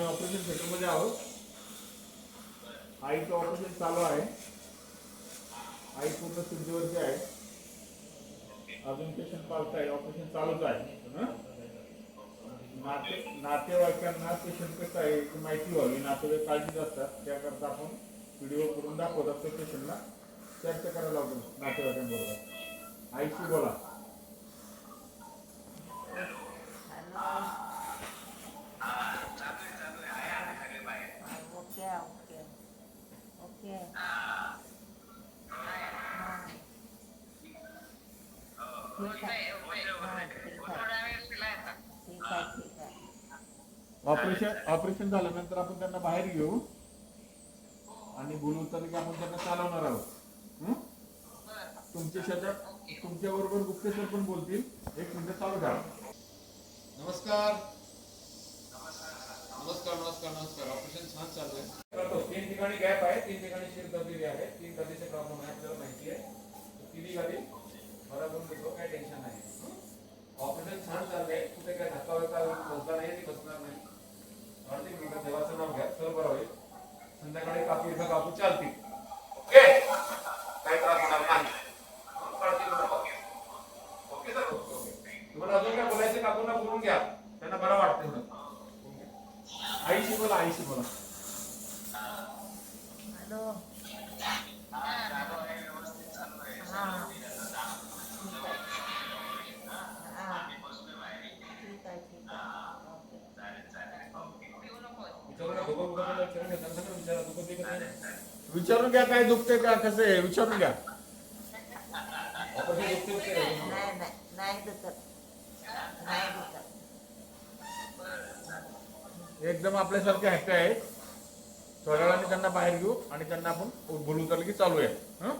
आम्ही ऑपरेशन थिएटरमध्ये आहोत. आईचं ऑपरेशन चालू आहे. आई पूर्ण सिद्धीवरती आहे. अजून पेशंट पालत आहे ऑपरेशन चालूच आहे. नाते नातेवाईकांना पेशंट कसं आहे याची माहिती व्हावी. नातेवाईक काळजीत असतात. त्याकरता आपण व्हिडिओ करून दाखवत असतो पेशंटला चर्चा करायला लागतो नातेवाईकांबरोबर. आईशी बोला. ठीक आहे. हां, ठीक आहे ठीक आहे ठीक आहे ऑपरेशन ऑपरेशन झाल्यानंतर आपण त्यांना बाहेर घेऊ. आणि बोलू तर की आपण त्यांना चालवणार आहोत. हं? तुमच्या शेतात तुमच्या बरोबर गुप्तेश्वर पण बोलतील. एक मिनिट चालू द्या नमस्कार. नमस्कार नमस्कार नमस्कार. ऑपरेशन छान चालू आहे करतो तीन ठिकाणी गॅप आहे. तीन ठिकाणी शिर दबलेली आहे. तीन गतीचे प्रॉब्लेम आहे आपल्याला माहिती आहे. तर तिन्ही गाडी बरोबर देतो काय टेन्शन नाही. ऑपरेशन छान चाललंय. कुठे काय धक्का वक्का बसला नाही आणि बसणार नाही. अर्धी मिनिटं देवाचं नाव घ्या. सर्व बरं होईल. संध्याकाळी कापू इथं कापू चालतील ओके. काही त्रास होणार नाही. Okay sir. ओके तुम्हाला अजून काय बोलायचं काकूंना बोलून घ्या. त्यांना बरं वाटतं म्हणून. आईशी बोला आईशी बोला. हॅलो. विचारून घ्या काय दुखते का कसं आहे विचारून घ्या नाही. नाही नाही दुखत नाही दुखत एकदम आपल्यासारखे हॅपी आहेत थोड्या वेळाने त्यांना बाहेर घेऊ आणि त्यांना आपण बोलू तर की चालू आहे हं?